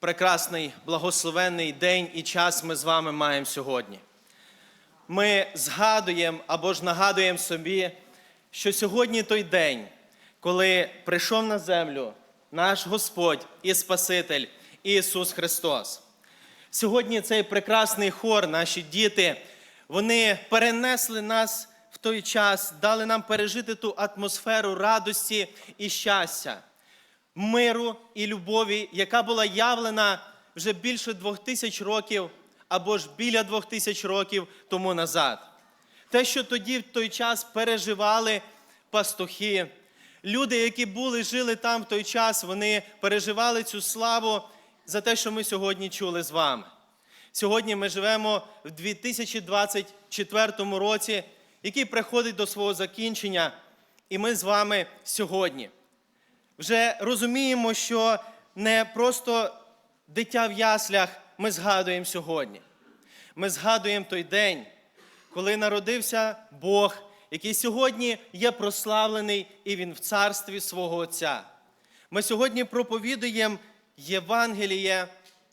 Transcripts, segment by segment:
прекрасний благословенний день і час ми з вами маємо сьогодні. Ми згадуємо або ж нагадуємо собі, що сьогодні той день, коли прийшов на землю наш Господь і Спаситель Ісус Христос. Сьогодні цей прекрасний хор, наші діти, вони перенесли нас в той час, дали нам пережити ту атмосферу радості і щастя, миру і любові, яка була явлена вже більше двох тисяч років або ж біля двох тисяч років тому назад. Те, що тоді в той час переживали пастухи, люди, які були, жили там в той час, вони переживали цю славу за те, що ми сьогодні чули з вами. Сьогодні ми живемо в 2024 році, який приходить до свого закінчення, і ми з вами сьогодні вже розуміємо, що не просто дитя в яслях ми згадуємо сьогодні. Ми згадуємо той день, коли народився Бог, який сьогодні є прославлений і Він в царстві свого Отця. Ми сьогодні проповідуємо Євангеліє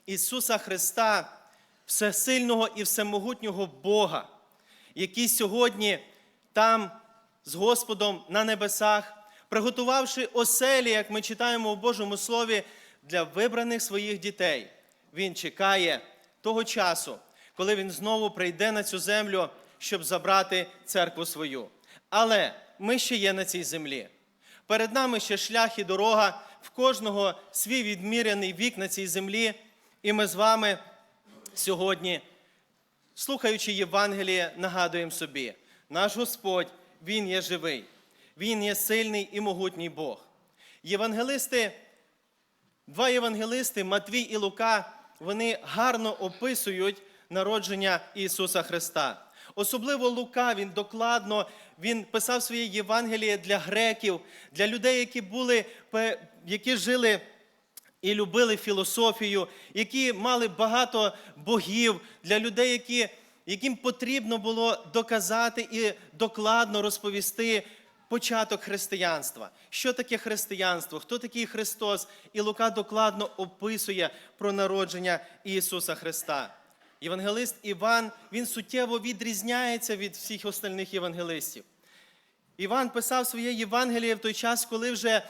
Ісуса Христа, всесильного і всемогутнього Бога, який сьогодні там з Господом на небесах, приготувавши оселі, як ми читаємо в Божому Слові, для вибраних своїх дітей. Він чекає того часу, коли він знову прийде на цю землю, щоб забрати церкву свою. Але ми ще є на цій землі. Перед нами ще шлях і дорога, в кожного свій відміряний вік на цій землі. І ми з вами сьогодні, слухаючи Євангеліє, нагадуємо собі, наш Господь, Він є живий, Він є сильний і могутній Бог. Євангелисти, два євангелисти, Матвій і Лука, вони гарно описують народження Ісуса Христа. Особливо Лука, він докладно він писав своє Євангеліє для греків, для людей, які були, які жили і любили філософію, які мали багато богів, для людей, які, яким потрібно було доказати і докладно розповісти початок християнства. Що таке християнство? Хто такий Христос? І Лука докладно описує про народження Ісуса Христа. Євангелист Іван він суттєво відрізняється від всіх остальних євангелистів. Іван писав своє Євангеліє в той час, коли вже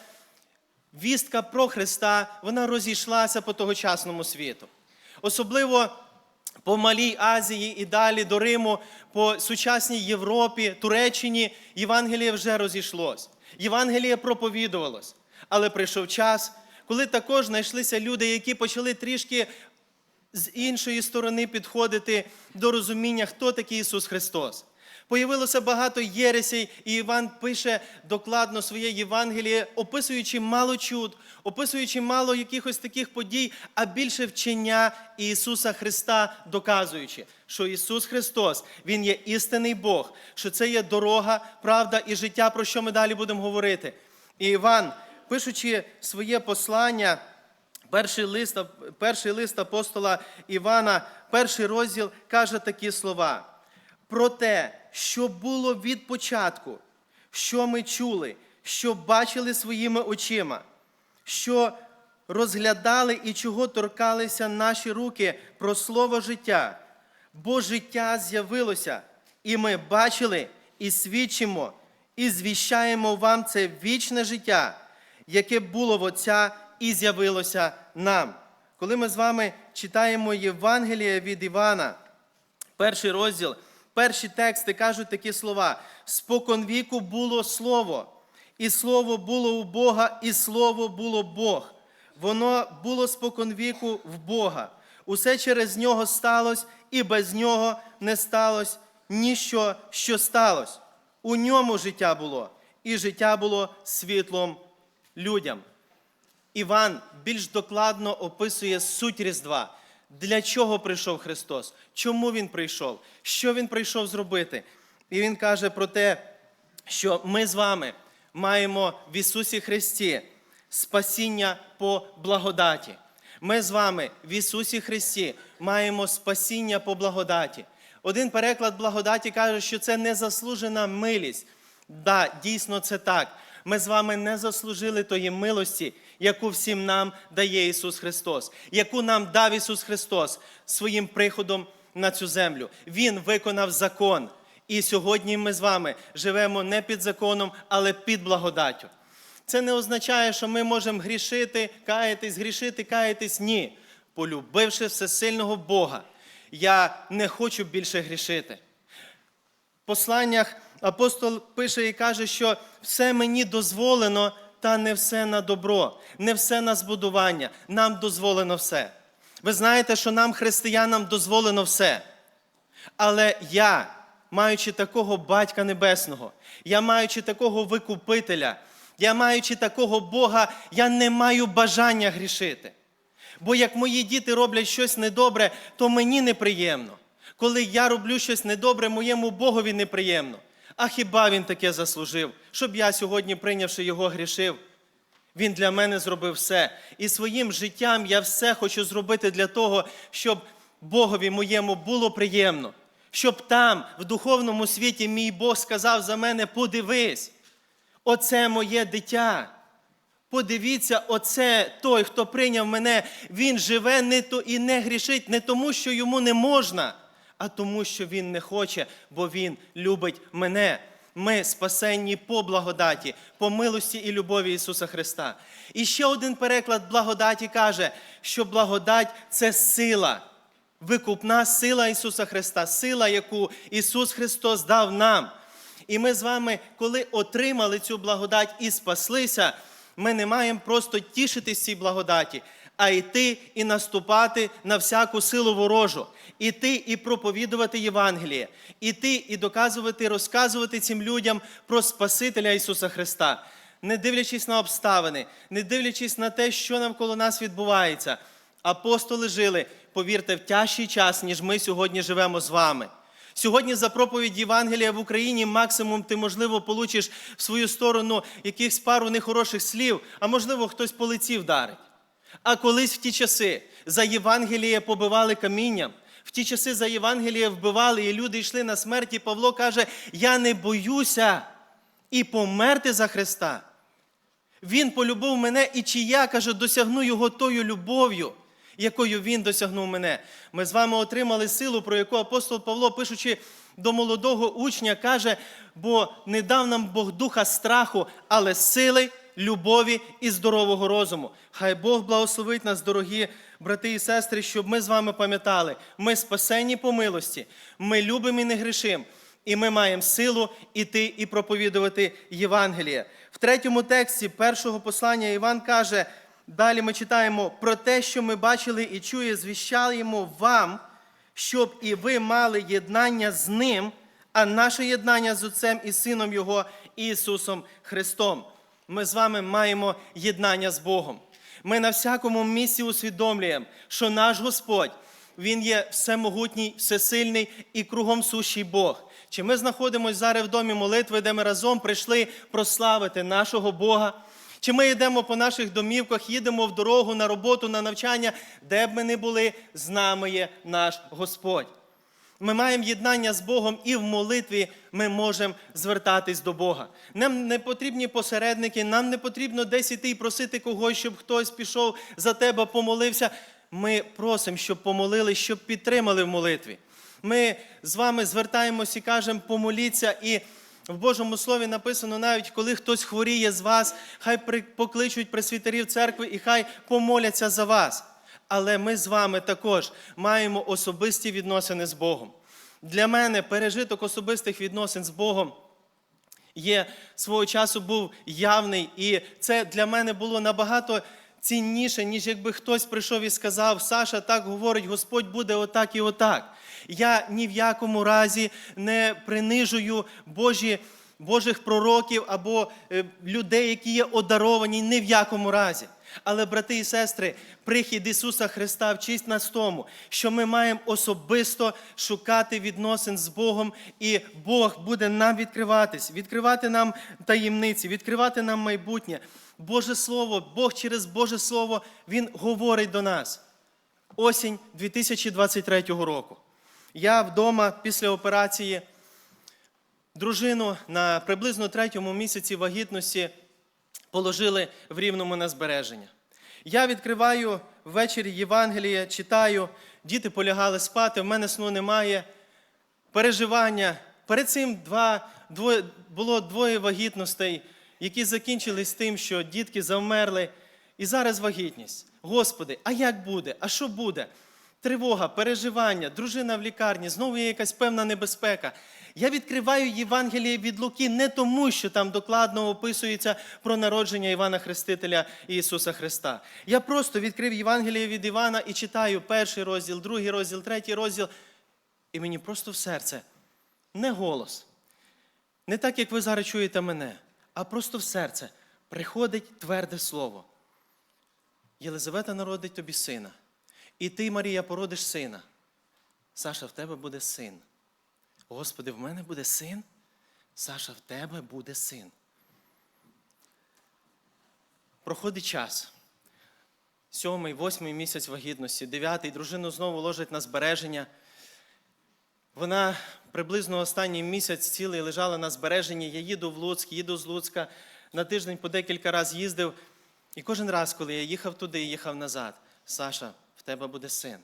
вістка про Христа вона розійшлася по тогочасному світу. Особливо по Малій Азії і далі до Риму, по сучасній Європі, Туреччині Євангеліє вже розійшлось. Євангеліє проповідувалось. Але прийшов час, коли також знайшлися люди, які почали трішки з іншої сторони підходити до розуміння, хто такий Ісус Христос. Появилося багато єресей, і Іван пише докладно своє Євангеліє, описуючи мало чуд, описуючи мало якихось таких подій, а більше вчення Ісуса Христа, доказуючи, що Ісус Христос, Він є істинний Бог, що це є дорога, правда і життя, про що ми далі будемо говорити. І Іван, пишучи своє послання, Перший лист, перший лист апостола Івана, перший розділ каже такі слова. Про те, що було від початку, що ми чули, що бачили своїми очима, що розглядали і чого торкалися наші руки про слово життя. Бо життя з'явилося, і ми бачили, і свідчимо, і звіщаємо вам це вічне життя, яке було в Отця і з'явилося нам. Коли ми з вами читаємо Євангеліє від Івана, перший розділ, перші тексти кажуть такі слова: споконвіку було слово, і слово було у Бога, і слово було Бог. Воно було споконвіку в Бога. Усе через нього сталося, і без нього не сталося ніщо, що сталося. У ньому життя було, і життя було світлом людям. Іван більш докладно описує суть Різдва. Для чого прийшов Христос? Чому Він прийшов? Що Він прийшов зробити? І Він каже про те, що ми з вами маємо в Ісусі Христі спасіння по благодаті. Ми з вами в Ісусі Христі маємо спасіння по благодаті. Один переклад благодаті каже, що це незаслужена милість. Да, дійсно це так. Ми з вами не заслужили тої милості, яку всім нам дає Ісус Христос, яку нам дав Ісус Христос своїм приходом на цю землю. Він виконав закон. І сьогодні ми з вами живемо не під законом, але під благодаттю. Це не означає, що ми можемо грішити, каятись, грішити, каятись. Ні. Полюбивши всесильного Бога, я не хочу більше грішити. В посланнях апостол пише і каже, що все мені дозволено, та не все на добро, не все на збудування. Нам дозволено все. Ви знаєте, що нам, християнам, дозволено все. Але я, маючи такого батька небесного, я маючи такого викупителя, я маючи такого Бога, я не маю бажання грішити. Бо як мої діти роблять щось недобре, то мені неприємно. Коли я роблю щось недобре, моєму Богові неприємно. А хіба він таке заслужив, щоб я сьогодні, прийнявши його, грішив? Він для мене зробив все. І своїм життям я все хочу зробити для того, щоб Богові моєму було приємно. Щоб там, в духовному світі, мій Бог сказав за мене: подивись, оце моє дитя. Подивіться, оце той, хто прийняв мене, він живе не то і не грішить не тому, що йому не можна, а тому, що він не хоче, бо він любить мене. Ми спасенні по благодаті, по милості і любові Ісуса Христа. І ще один переклад благодаті каже, що благодать це сила, викупна сила Ісуса Христа, сила, яку Ісус Христос дав нам. І ми з вами, коли отримали цю благодать і спаслися, ми не маємо просто тішитись цій благодаті, а йти і наступати на всяку силу ворожу, іти і проповідувати Євангеліє, іти і доказувати, розказувати цим людям про Спасителя Ісуса Христа, не дивлячись на обставини, не дивлячись на те, що навколо нас відбувається. Апостоли жили, повірте, в тяжчий час, ніж ми сьогодні живемо з вами. Сьогодні за проповідь Євангелія в Україні максимум ти, можливо, получиш в свою сторону якихось пару нехороших слів, а можливо, хтось по лиці вдарить. А колись в ті часи за Євангеліє побивали камінням, в ті часи за Євангеліє вбивали, і люди йшли на смерть, і Павло каже: Я не боюся і померти за Христа. Він полюбив мене, і чи я, каже, досягну його тою любов'ю, якою він досягнув мене. Ми з вами отримали силу, про яку апостол Павло, пишучи до молодого учня, каже: бо не дав нам Бог духа страху, але сили, любові і здорового розуму. Хай Бог благословить нас, дорогі брати і сестри, щоб ми з вами пам'ятали, ми спасені по милості, ми любимо і не грішимо. І ми маємо силу іти і проповідувати Євангеліє. В третьому тексті першого послання Іван каже: далі ми читаємо про те, що ми бачили і чує, звіщаємо вам, щоб і ви мали єднання з ним, а наше єднання з Отцем і Сином Його Ісусом Христом. Ми з вами маємо єднання з Богом. Ми на всякому місці усвідомлюємо, що наш Господь. Він є всемогутній, всесильний і кругом сущий Бог. Чи ми знаходимося зараз в домі молитви, де ми разом прийшли прославити нашого Бога? Чи ми йдемо по наших домівках, їдемо в дорогу на роботу, на навчання, де б ми не були, з нами є наш Господь. Ми маємо єднання з Богом і в молитві ми можемо звертатись до Бога. Нам не потрібні посередники, нам не потрібно десь іти і просити когось, щоб хтось пішов за тебе, помолився. Ми просимо, щоб помолили, щоб підтримали в молитві. Ми з вами звертаємось і кажемо, помоліться. І в Божому Слові написано, навіть коли хтось хворіє з вас, хай покличуть пресвітерів церкви і хай помоляться за вас. Але ми з вами також маємо особисті відносини з Богом. Для мене пережиток особистих відносин з Богом є свого часу був явний, і це для мене було набагато цінніше, ніж якби хтось прийшов і сказав: Саша, так говорить, Господь буде отак і отак. Я ні в якому разі не принижую Божі. Божих пророків або е, людей, які є одаровані, ні в якому разі. Але, брати і сестри, прихід Ісуса Христа вчить нас тому, що ми маємо особисто шукати відносин з Богом, і Бог буде нам відкриватись, відкривати нам таємниці, відкривати нам майбутнє. Боже Слово, Бог через Боже Слово, Він говорить до нас. Осінь 2023 року. Я вдома після операції дружину на приблизно третьому місяці вагітності положили в рівному на збереження. Я відкриваю ввечері Євангеліє, читаю, діти полягали спати, в мене сну немає. Переживання. Перед цим два, двоє, було двоє вагітностей, які закінчились тим, що дітки завмерли. І зараз вагітність. Господи, а як буде? А що буде? Тривога, переживання, дружина в лікарні, знову є якась певна небезпека. Я відкриваю Євангеліє від Луки не тому, що там докладно описується про народження Івана Хрестителя Ісуса Христа. Я просто відкрив Євангеліє від Івана і читаю перший розділ, другий розділ, третій розділ. І мені просто в серце не голос. Не так, як ви зараз чуєте мене, а просто в серце приходить тверде слово. Єлизавета народить тобі сина. І ти, Марія, породиш сина. Саша, в тебе буде син. Господи, в мене буде син. Саша, в тебе буде син. Проходить час. Сьомий, восьмий місяць вагітності, дев'ятий, дружину знову ложать на збереження. Вона приблизно останній місяць цілий лежала на збереженні. Я їду в Луцьк, їду з Луцька. На тиждень по декілька разів їздив. І кожен раз, коли я їхав туди і їхав назад, Саша, тебе буде син.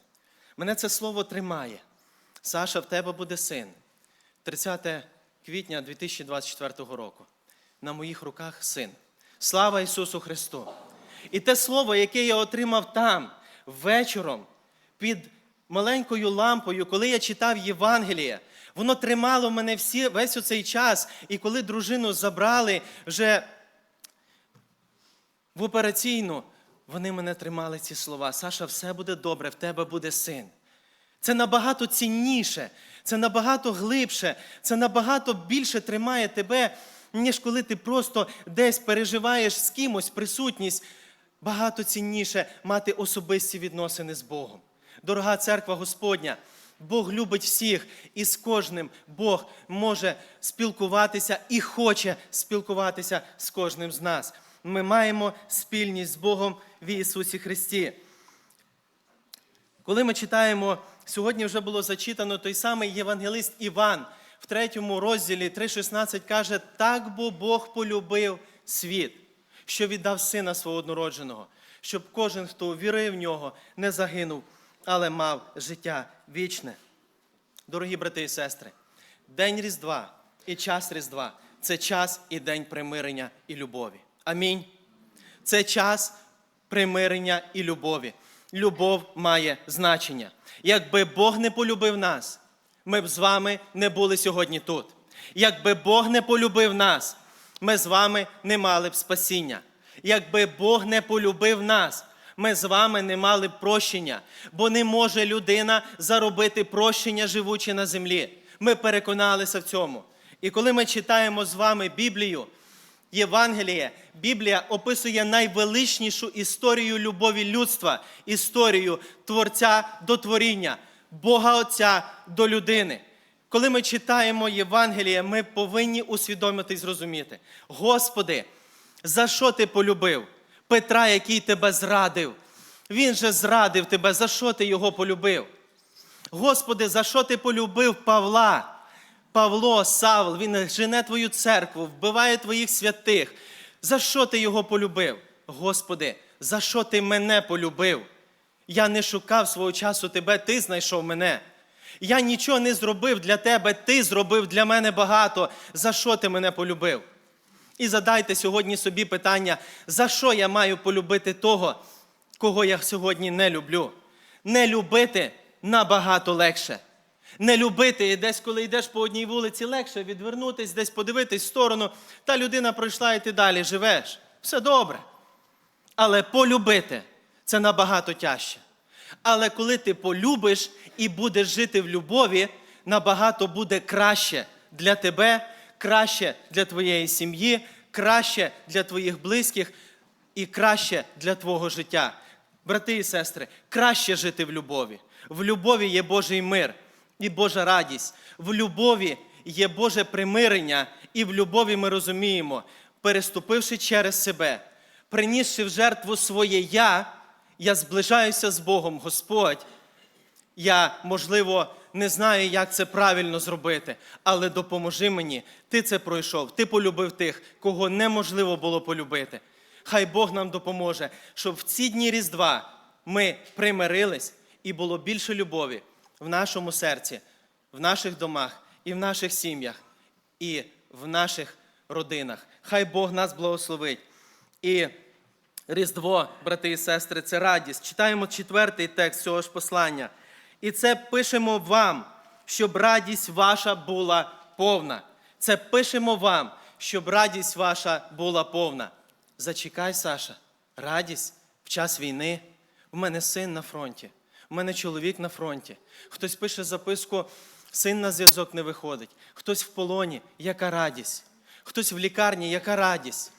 Мене це слово тримає. Саша, в тебе буде син. 30 квітня 2024 року. На моїх руках син. Слава Ісусу Христу! І те слово, яке я отримав там, вечором, під маленькою лампою, коли я читав Євангеліє, воно тримало мене всі, весь оцей час. І коли дружину забрали вже в операційну, вони мене тримали ці слова. Саша, все буде добре, в тебе буде син. Це набагато цінніше, це набагато глибше, це набагато більше тримає тебе, ніж коли ти просто десь переживаєш з кимось присутність. Багато цінніше мати особисті відносини з Богом. Дорога церква Господня, Бог любить всіх, і з кожним Бог може спілкуватися і хоче спілкуватися з кожним з нас. Ми маємо спільність з Богом в Ісусі Христі. Коли ми читаємо, сьогодні вже було зачитано той самий євангелист Іван в третьому розділі 3,16 каже: так бо Бог полюбив світ, що віддав сина свого однородженого, щоб кожен, хто вірив в нього, не загинув, але мав життя вічне. Дорогі брати і сестри, день Різдва і час Різдва це час і день примирення і любові. Амінь. Це час примирення і любові. Любов має значення. Якби Бог не полюбив нас, ми б з вами не були сьогодні тут. Якби Бог не полюбив нас, ми з вами не мали б спасіння. Якби Бог не полюбив нас, ми з вами не мали б прощення, бо не може людина заробити прощення, живучи на землі. Ми переконалися в цьому. І коли ми читаємо з вами Біблію, Євангеліє, Біблія описує найвеличнішу історію любові людства, історію Творця до творіння, Бога Отця до людини. Коли ми читаємо Євангеліє, ми повинні усвідомити і зрозуміти, Господи, за що ти полюбив Петра, який тебе зрадив? Він же зрадив тебе, за що ти його полюбив? Господи, за що ти полюбив Павла? Павло, Савл, він жене твою церкву, вбиває твоїх святих. За що ти його полюбив? Господи, за що ти мене полюбив? Я не шукав свого часу тебе, ти знайшов мене. Я нічого не зробив для тебе, ти зробив для мене багато. За що ти мене полюбив? І задайте сьогодні собі питання, за що я маю полюбити того, кого я сьогодні не люблю? Не любити набагато легше. Не любити і десь, коли йдеш по одній вулиці, легше відвернутись, десь подивитись в сторону, та людина пройшла і ти далі живеш. Все добре. Але полюбити це набагато тяжче. Але коли ти полюбиш і будеш жити в любові, набагато буде краще для тебе, краще для твоєї сім'ї, краще для твоїх близьких і краще для твого життя. Брати і сестри, краще жити в любові. В любові є Божий мир і Божа радість. В любові є Боже примирення, і в любові ми розуміємо, переступивши через себе, принісши в жертву своє я, я зближаюся з Богом, Господь. Я, можливо, не знаю, як це правильно зробити, але допоможи мені. Ти це пройшов, ти полюбив тих, кого неможливо було полюбити. Хай Бог нам допоможе, щоб в ці дні Різдва ми примирились і було більше любові в нашому серці, в наших домах і в наших сім'ях, і в наших родинах. Хай Бог нас благословить. І Різдво, брати і сестри, це радість. Читаємо четвертий текст цього ж послання. І це пишемо вам, щоб радість ваша була повна. Це пишемо вам, щоб радість ваша була повна. Зачекай, Саша, радість в час війни. У мене син на фронті, у мене чоловік на фронті. Хтось пише записку, син на зв'язок не виходить. Хтось в полоні, яка радість. Хтось в лікарні, яка радість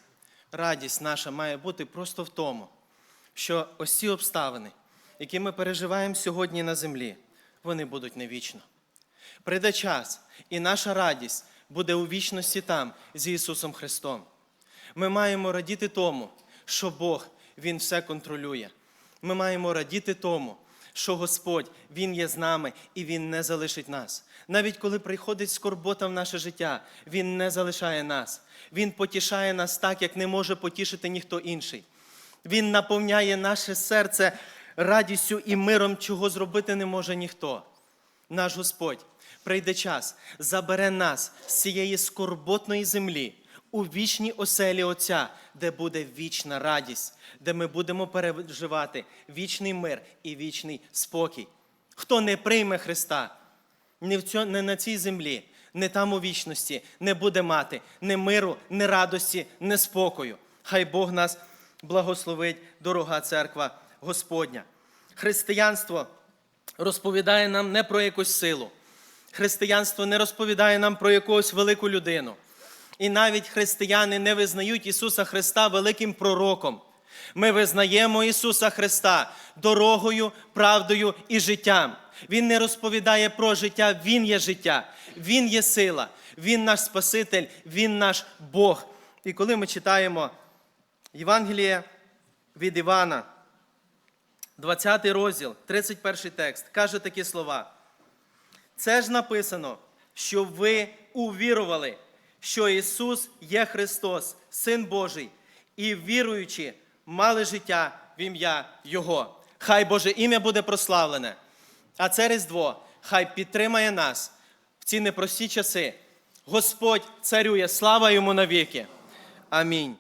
радість наша має бути просто в тому, що ось ці обставини, які ми переживаємо сьогодні на землі, вони будуть не вічно. Прийде час, і наша радість буде у вічності там з Ісусом Христом. Ми маємо радіти тому, що Бог Він все контролює. Ми маємо радіти тому, що Господь Він є з нами і Він не залишить нас. Навіть коли приходить скорбота в наше життя, Він не залишає нас. Він потішає нас так, як не може потішити ніхто інший. Він наповняє наше серце радістю і миром, чого зробити не може ніхто. Наш Господь прийде час, забере нас з цієї скорботної землі у вічній оселі Отця, де буде вічна радість, де ми будемо переживати вічний мир і вічний спокій. Хто не прийме Христа, не, в цьо, не на цій землі, не там у вічності, не буде мати ні миру, ні радості, ні спокою. Хай Бог нас благословить, дорога церква Господня. Християнство розповідає нам не про якусь силу. Християнство не розповідає нам про якусь велику людину. І навіть християни не визнають Ісуса Христа великим пророком. Ми визнаємо Ісуса Христа дорогою, правдою і життям. Він не розповідає про життя, Він є життя, Він є сила, Він наш Спаситель, Він наш Бог. І коли ми читаємо Євангеліє від Івана, 20 розділ, 31 текст, каже такі слова. Це ж написано, що ви увірували, що Ісус є Христос, Син Божий, і віруючи, мали життя в ім'я Його. Хай Боже ім'я буде прославлене. А це Різдво хай підтримає нас в ці непрості часи. Господь царює, слава йому навіки. Амінь.